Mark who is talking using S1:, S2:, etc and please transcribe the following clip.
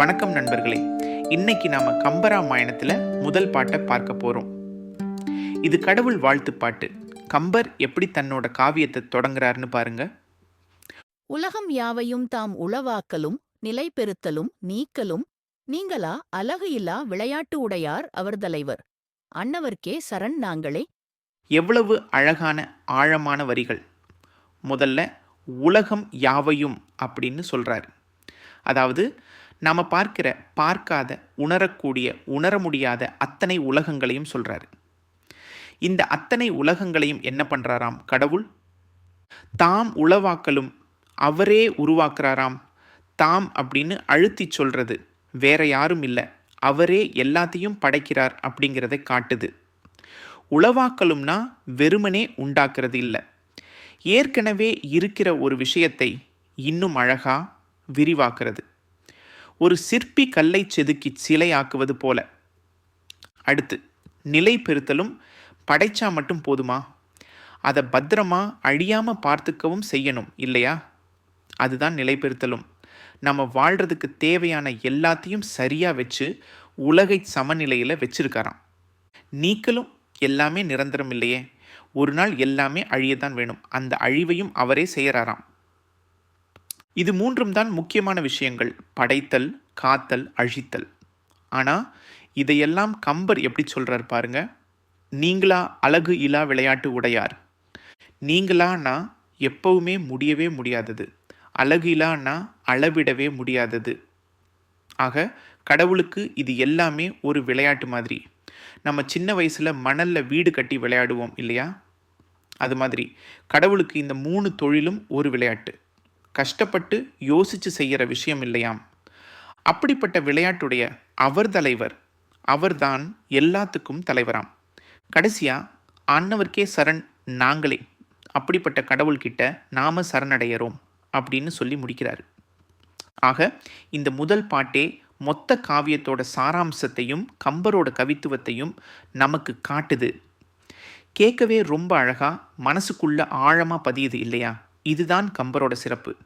S1: வணக்கம் நண்பர்களே. இன்னைக்கு நாம கம்பராமாயணத்துல முதல் பாட்டை பார்க்க போறோம். இது கடவுள் வாழ்த்து பாட்டு. கம்பர் எப்படி தன்னோட காவியத்தை தொடங்குறாருன்னு பாருங்க.
S2: உலகம் யாவையும் தாம் உளவாக்கலும் நிலைபெறுத்தலும் நீக்கலும் நீங்களா அலகு இல்லா விளையாட்டு உடையார் அவர் தலைவர் அன்னவர்க்கே சரண் நாங்களே.
S1: எவ்வளவு அழகான ஆழமான வரிகள். முதல்ல உலகம் யாவையும் அப்படின்னு சொல்றாரு. அதாவது நாம் பார்க்கிற பார்க்காத உணரக்கூடிய உணர முடியாத அத்தனை உலகங்களையும் சொல்கிறாரு இந்த அத்தனை உலகங்களையும் என்ன பண்ணுறாராம் கடவுள்? தாம் உளவாக்கலும் அவரே உருவாக்குறாராம். தாம் அப்படின்னு அழுத்தி சொல்கிறது வேற யாரும் இல்லை. அவரே எல்லாத்தையும் படைக்கிறார் அப்படிங்கிறத காட்டுது. உளவாக்கலும்னா வெறுமனே உண்டாக்குறது இல்லை. ஏற்கனவே இருக்கிற ஒரு விஷயத்தை இன்னும் அழகாக விரிவாக்குறது. ஒரு சிற்பி கல்லை செதுக்கி சிலை ஆக்குவது போல. அடுத்து நிலை பெருத்தலும் படைச்சா மட்டும் போதுமா? அதை பத்திரமா அழியாமல் பார்த்துக்கவும் செய்யணும் இல்லையா? அதுதான் நிலைபெறுத்தலும் நம்ம வாழ்கிறதுக்கு தேவையான எல்லாத்தையும் சரியாக வச்சு உலகை சமநிலையில் வச்சிருக்காராம். நீக்கலும் எல்லாமே நிரந்தரம் இல்லையே. ஒரு நாள் எல்லாமே அழியத்தான் வேணும். அந்த அழிவையும் அவரே செய்கிறாராம் இது மூன்றும் தான் முக்கியமான விஷயங்கள். படைத்தல் காத்தல் அழித்தல். ஆனால் இதையெல்லாம் கம்பர் எப்படி சொல்கிறார் பாருங்க. நீங்களா அழகு இலா விளையாட்டு உடையார். நீங்களானா எப்பவுமே முடியவே முடியாதது. அழகு இலான்னா அளவிடவே முடியாதது. ஆக கடவுளுக்கு இது எல்லாமே ஒரு விளையாட்டு மாதிரி. நம்ம சின்ன வயசில் மணலில் வீடு கட்டி விளையாடுவோம் இல்லையா? அது மாதிரி. கடவுளுக்கு இந்த மூணு தொழிலும் ஒரு விளையாட்டு. கஷ்டப்பட்டு யோசித்து செய்கிற விஷயம் இல்லையாம். அப்படிப்பட்ட விளையாட்டுடைய அவர் தலைவர் அவர்தான் எல்லாத்துக்கும் தலைவராம். கடைசியாக ஆண்டவர்க்கே சரண் நாங்களே. அப்படிப்பட்ட கடவுள்கிட்ட நாம சரணடையறோம் அப்படின்னு சொல்லி முடிக்கிறார். ஆக இந்த முதல் பாட்டே மொத்த காவியத்தோட சாராம்சத்தையும் கம்பரோட கவித்துவத்தையும் நமக்கு காட்டுது. கேட்கவே ரொம்ப அழகாக மனசுக்குள்ள ஆழமாக பதியுது இல்லையா? இதுதான் கம்பரோட சிறப்பு.